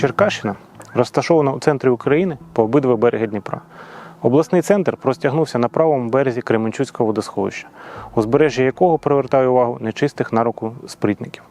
Черкащина розташована у центрі України по обидва береги Дніпра. Обласний центр простягнувся на правому березі Кременчуцького водосховища, узбережжя якого привертає увагу нечистих на руку спритників.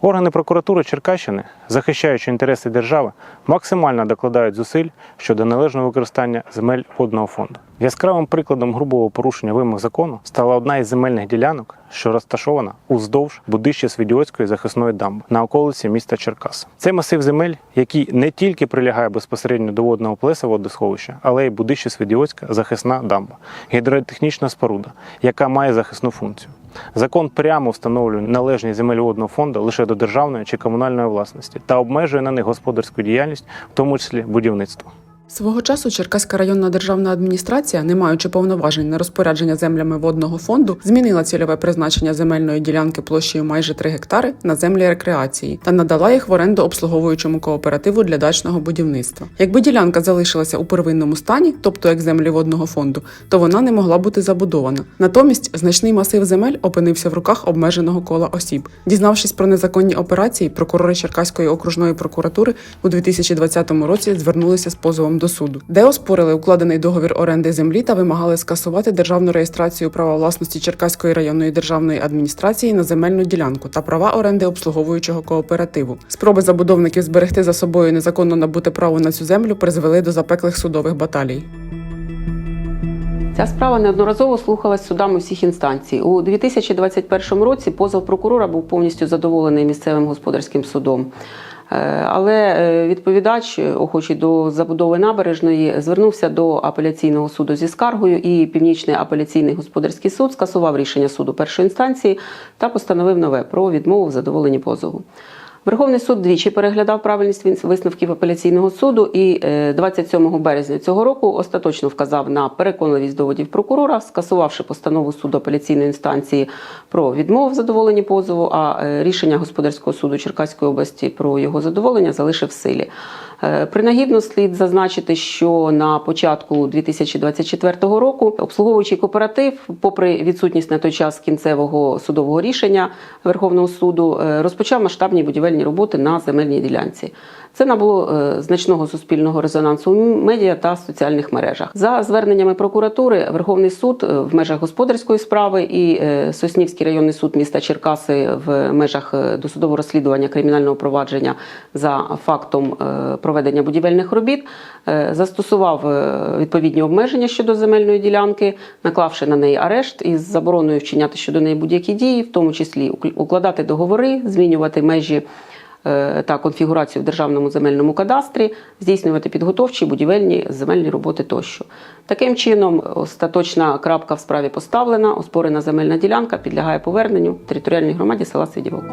Органи прокуратури Черкащини, захищаючи інтереси держави, максимально докладають зусиль щодо належного використання земель водного фонду. Яскравим прикладом грубого порушення вимог закону стала одна із земельних ділянок, що розташована уздовж будище Свідіоцької захисної дамби на околиці міста Черкас. Це масив земель, який не тільки прилягає безпосередньо до водного плеса водосховища, але й будище Свідіоцька захисна дамба, гідротехнічна споруда, яка має захисну функцію. Закон прямо встановлює належність земель водного фонду лише до державної чи комунальної власності та обмежує на них господарську діяльність, в тому числі будівництво. Свого часу Черкаська районна державна адміністрація, не маючи повноважень на розпорядження землями водного фонду, змінила цільове призначення земельної ділянки площею майже 3 гектари на землі рекреації та надала їх в оренду обслуговуючому кооперативу для дачного будівництва. Якби ділянка залишилася у первинному стані, тобто як землі водного фонду, то вона не могла бути забудована. Натомість значний масив земель опинився в руках обмеженого кола осіб. Дізнавшись про незаконні операції, прокурори Черкаської окружної прокуратури у 2020 році звернулися з позовом до суду, де оспорили укладений договір оренди землі та вимагали скасувати державну реєстрацію права власності Черкаської районної державної адміністрації на земельну ділянку та права оренди обслуговуючого кооперативу. Спроби забудовників зберегти за собою незаконно набуте право на цю землю призвели до запеклих судових баталій. Ця справа неодноразово слухалась судами усіх інстанцій. У 2021 році позов прокурора був повністю задоволений місцевим господарським судом. Е, Але е, відповідач, охочий до забудови набережної, звернувся до апеляційного суду зі скаргою, і Північний апеляційний господарський суд скасував рішення суду першої інстанції та постановив нове про відмову в задоволенні позову. Верховний суд двічі переглядав правильність висновків апеляційного суду і е, 27 березня цього року остаточно вказав на переконливість доводів прокурора, скасувавши постанову суду апеляційної інстанції про відмову в задоволенні позову, а е, рішення господарського суду Черкаської області про його задоволення залишив в силі. Е, Принагідно слід зазначити, що на початку 2024 року обслуговуючий кооператив, попри відсутність на той час кінцевого судового рішення Верховного суду, е, розпочав масштабні будівельні роботи на земельній ділянці. Це набуло е, значного суспільного резонансу у медіа та соціальних мережах. За зверненнями прокуратури, Верховний суд в межах господарської справи і Соснівський районний суд міста Черкаси в межах досудового розслідування кримінального провадження за фактом проведення будівельних робіт е, застосував е, відповідні обмеження щодо земельної ділянки, наклавши на неї арешт із забороною вчиняти щодо неї будь-які дії, в тому числі укладати договори, змінювати межі е, та конфігурацію в державному земельному кадастрі, здійснювати підготовчі будівельні земельні роботи тощо. Таким чином, остаточна крапка в справі поставлена, оспорена земельна ділянка підлягає поверненню територіальній громаді села Свідівок.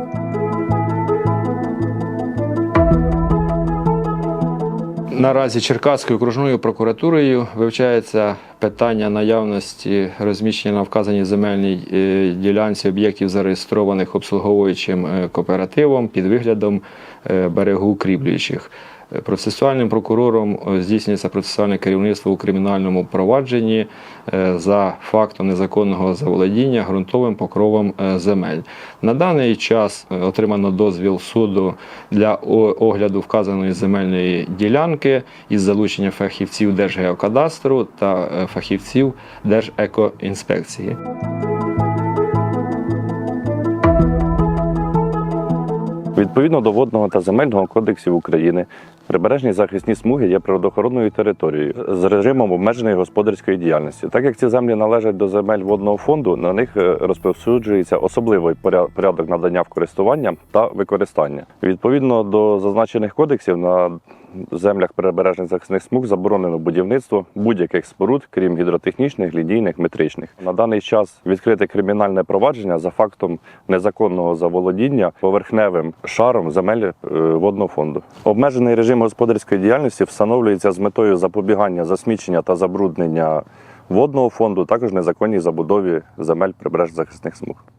Наразі Черкаською окружною прокуратурою вивчається питання наявності розміщення на вказаній земельній е, ділянці об'єктів, зареєстрованих обслуговуючим е, кооперативом під виглядом е, берегу укріплюючих. Е, Процесуальним прокурором е, здійснюється процесуальне керівництво у кримінальному провадженні е, за фактом незаконного заволодіння ґрунтовим покровом земель. На даний час отримано дозвіл суду для огляду вказаної земельної ділянки із залученням фахівців Держгеокадастру та фахівців Держекоінспекції. Відповідно до водного та земельного кодексів України, прибережні захисні смуги є природоохоронною територією з режимом обмеженої господарської діяльності. Так як ці землі належать до земель водного фонду, на них е, розповсюджується особливий порядок надання в користування та використання. Відповідно до зазначених кодексів на землях прибережних захисних смуг заборонено будівництво будь-яких споруд, крім гідротехнічних, лінійних, метричних. На даний час відкрите кримінальне провадження за фактом незаконного заволодіння поверхневим шаром земель е, водного фонду. Обмежений режим господарської діяльності встановлюється з метою запобігання засмічення та забруднення водного фонду, також незаконній забудові земель прибережних захисних смуг.